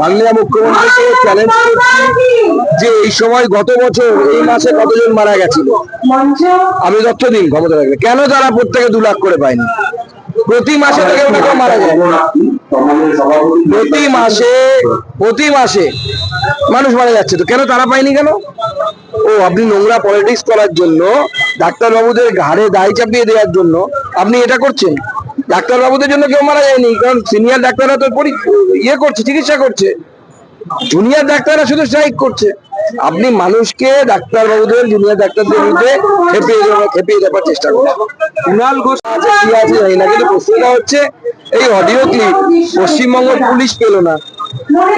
মাননীয় মুখ্যমন্ত্রীকে চ্যালেঞ্জ করছি যে এই সময় গত বছর, এই মাসে কতজন মারা গেছিল? আমি দিন, ক্ষমতা থাকলে। কেন তারা প্রত্যেকে দু লাখ করে পায়নি? প্রতি মাসে থেকে মারা যায়। প্রতি মাসে প্রতি মাসে মানুষ মারা যাচ্ছে তো। কেন তারা পায়নি কেন? ও, আপনি নোংরা পলিটিক্স করার জন্য, ডাক্তারবাবুদের ঘাড়ে দায় চাপিয়ে দেওয়ার জন্য আপনি এটা করছেন? ডাক্তারবাবুদের জন্য কেউ মারা যায়নি, কারণ সিনিয়র ডাক্তাররা তো ইয়ে করছে, চিকিৎসা করছে। জুনিয়র ডাক্তাররা শুধু স্ট্রাইক করছে। আপনি মানুষকে ডাক্তারবাবুদের জুনিয়র ডাক্তারদের বিরুদ্ধে খেপিয়ে খেপিয়ে দেওয়ার চেষ্টা করছেন কুণাল ঘোষ আছে জানি না, কিন্তু প্রশ্নটা হচ্ছে, এই অডিও ক্লিপ পশ্চিমবঙ্গের পুলিশ পেল না।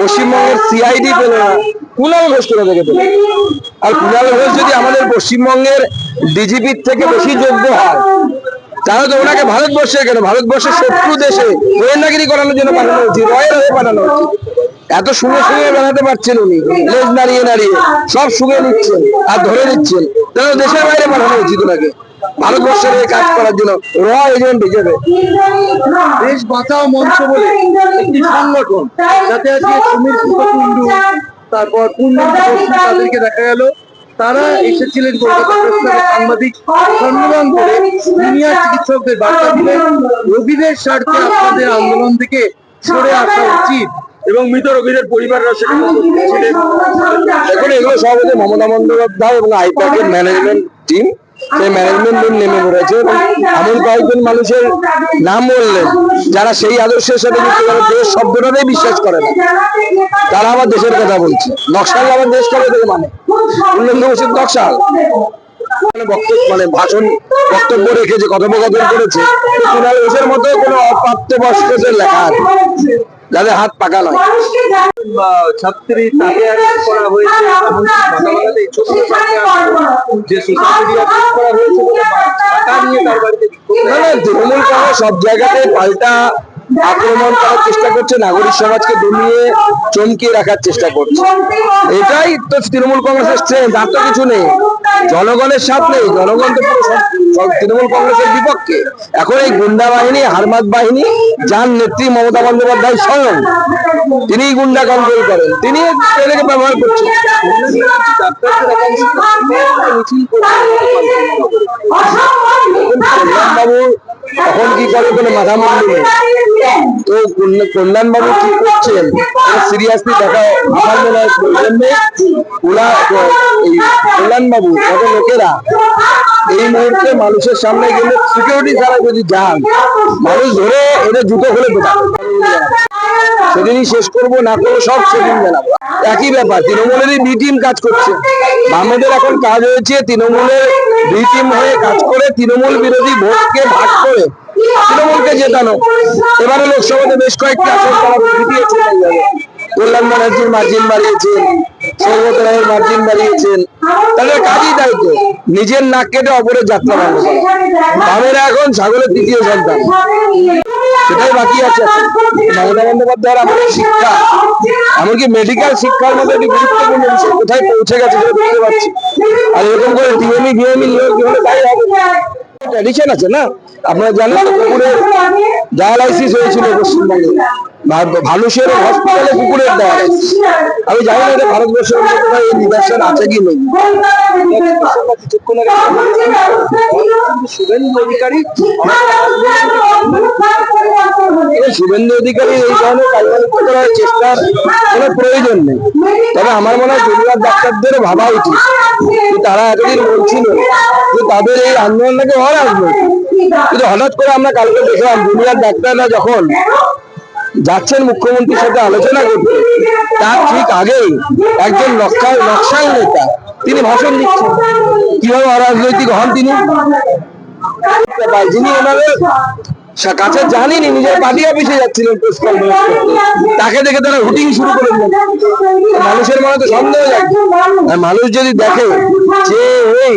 পশ্চিমবঙ্গের সিআইডি পেল না। কুণাল ঘোষ কোথা থেকে পেল? আর কুণাল ঘোষ যদি আমাদের পশ্চিমবঙ্গের ডিজিপির থেকে বেশি যোগ্য হয় তাহলে তো ওনাকে ভারতবর্ষে কেন? ভারতবর্ষের শত্রু দেশে গোয়েন্দাগিরি করানোর জন্য পাঠানো উচিত রয়ের হয়ে পাঠানো উচিত এত শুনে শুনে বেড়াতে পারছেন উনি, লেজ নাড়িয়ে নাড়িয়ে, সব শুনে নিচ্ছেন আর ধরে নিচ্ছেন। তাহলে দেশের বাইরে পাঠানো উচিত ওনাকে। ভারতবর্ষের হয়ে কাজ করার জন্য র হিসেবে। দেশ বাঁচাও মঞ্চ বলে একটি সংগঠন, যাতে আজকে সুমির কুন্ডু তারপর বসু তাদেরকে দেখা গেল। তারা এসেছিলেন কলকাতা সাংবাদিক সম্মেলন করে জুনিয়র চিকিৎসকদের বার্তা দিলেন। রোগীদের স্বার্থে আপনাদের আন্দোলন থেকে সরে আসা উচিত এবং মৃত রোগীদের পরিবাররা ছিলেন। এখন এগুলো সব হচ্ছে মমতা বন্দ্যোপাধ্যায় এবং আইপ্যাকের ম্যানেজমেন্ট টিম সেই ম্যানেজমেন্ট টিম নেমে পড়েছে এবং এমন কয়েকজন মানুষের নাম বললেন যারা সেই আদর্শের সাথে যুক্ত যারা দেশ শব্দটাতেই বিশ্বাস করে না। তারা আবার দেশের কথা বলছে। নকশাল আবার দেশ কবে থেকে মানে। নকশাল মানে বক্তব্য ভাষণ বক্তব্য রেখে যে কথোপকথন করেছে তো কুণাল ঘোষের মতো কোনো অপ্রাপ্তবয়স্কদের লেখা যাদের হাত পাকা নয়। ছাত্রী তাকে অ্যারেস্ট করা হয়েছে যে সোশ্যাল মিডিয়া করা হয়েছে না না তৃণমূল সব জায়গাতে পাল্টা আক্রমণ করার চেষ্টা করছে, নাগরিক সমাজকে দমিয়ে চমকিয়ে রাখার চেষ্টা করছে। এটাই তো তৃণমূল কংগ্রেসের স্ট্রেংথ আর তো কিছু নেই। জনগণের সাথ নেই, জনগণ তো তৃণমূল কংগ্রেসের বিপক্ষে। এখন এই গুন্ডা বাহিনী, হারমাত বাহিনী, যার নেত্রী মমতা বন্দ্যোপাধ্যায় স্বয়ং তিনি গুন্ডা কন্ট্রোল করেন। তিনি এদেরকে ব্যবহার করছেন। কল্যাণবাবু তখন কি করে কোনো মাথা মুন্ডু তো কল্যাণ বাবু কি করছেন? সিরিয়াসলি দেখা আমার মনে হয় প্রয়োজন নেই ওরা এই কল্যাণ বাবু কত লোকেরা এই মুহূর্তে মানুষের সামনে গেলে সিকিউরিটি ছাড়া যদি যান, মানুষ ধরে এদের জুতো খুলে সেদিনই শেষ করব, না করব সব সেদিন জানাব একই ব্যাপার, তৃণমূলেরই বি টিম কাজ করছে। বামেদের এখন কাজ হয়েছে তৃণমূলের বি টিম হয়ে কাজ করে তৃণমূল বিরোধী ভোটকে ভাগ করে। তৃণমূলকে জেতানো। এবারে লোকসভাতে বেশ কয়েকটি আসন তারা জিতিয়ে চলে যাবে কল্যাণ ব্যানার্জির মার্জিন বাড়িয়েছেন, সৌগত রায়ের মার্জিন বাড়িয়েছেন। তাদের কাজই তো, নিজের নাক কেটে অপরের যাত্রা করা বামেরা এখন ছাগলের তৃতীয় সন্তান। সেটাই বাকি আছে। মমতা বন্দ্যোপাধ্যায়ের আমাদের শিক্ষা, এমনকি মেডিকেল শিক্ষার মধ্যে একটি গুরুত্বপূর্ণ বিষয় কোথায় পৌঁছে গেছে সেটা দেখতে পাচ্ছি আর এরকম করে ডিএমই ডিএমই নিয়োগ হলে তাই হবে? ট্র্যাডিশন আছে না আপনারা জানেন তো ডায়ালাইসিস হয়েছিল পশ্চিমবঙ্গে ভালুসের হসপিটালে কুকুরের ডায়ালাইসিস আমি জানি না এটা ভারতবর্ষের নিদর্শন আছে কি নেই। শুভেন্দু অধিকারী, এই ধরনের কার্যকলাপ করার চেষ্টার কোনো প্রয়োজন নেই। তবে আমার মনে হয় জুনিয়র ডাক্তারদেরও ভাবা উচিত তারা এতদিন বলছিল যে তাদের এই আন্দোলন নাকি আসবে কিন্তু হঠাৎ করে আমরা কালকে দেখলাম জুনিয়র ডাক্তাররা যখন যাচ্ছেন মুখ্যমন্ত্রীর সাথে আলোচনা করতে। তার ঠিক আগেই একজন নকশাল নকশাল নেতা। তিনি ভাষণ দিচ্ছেন। কীভাবে অরাজনৈতিক হন তিনি? যিনি ওনাদের কাছে জানিনি নিজের পার্টি অফিসে যাচ্ছিলেন প্রেস কনফারেন্স করতে। তাকে দেখে তারা হুটিং শুরু করে দিলেন মানুষের মনে তো সন্দেহ আর মানুষ যদি দেখে যে ওই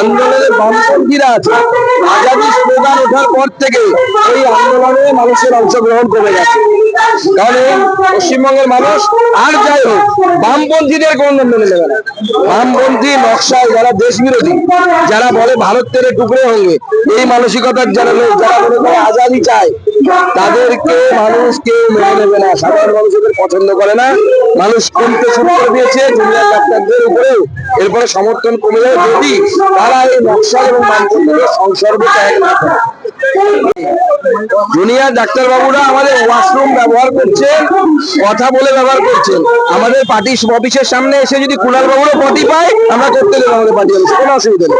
আন্দোলনের বামপন্থীরা আছে আজাদি স্লোগান ওঠার পর থেকে এই আন্দোলনে মানুষের অংশগ্রহণ কমে গেছে এই পশ্চিমবঙ্গের মানুষ আর যাই হোক, বামপন্থীদের কোন মেনে নেবে না। বামপন্থী নকশায় যারা দেশ বিরোধী যারা বলে ভারত তেরে টুকরে হঙ্গে এই মানসিকতার যারা লোক, যারা মনে করে আজাদি চায়, তাদেরকে মানুষ কেউ মেনে নেবে না। সাধারণ মানুষ এদের পছন্দ করে না। মানুষ কমতে শুরু করে দিয়েছে জুনিয়র ডাক্তারদের উপরেও। এরপরে সমর্থন কমে যাবে যদি তারা এই নকশা এবং বামপন্থীদের সংসর্গ জুনিয়র ডাক্তারবাবুরা আমাদের ওয়াশরুম ব্যবহার করছেন, কথা বলে ব্যবহার করছেন। আমাদের পার্টি অফিসের সামনে এসে যদি কুণাল বাবুরও পটি পায়, আমরা করতে দেবো আমাদের পার্টি অফিসে, কোনো অসুবিধা নেই।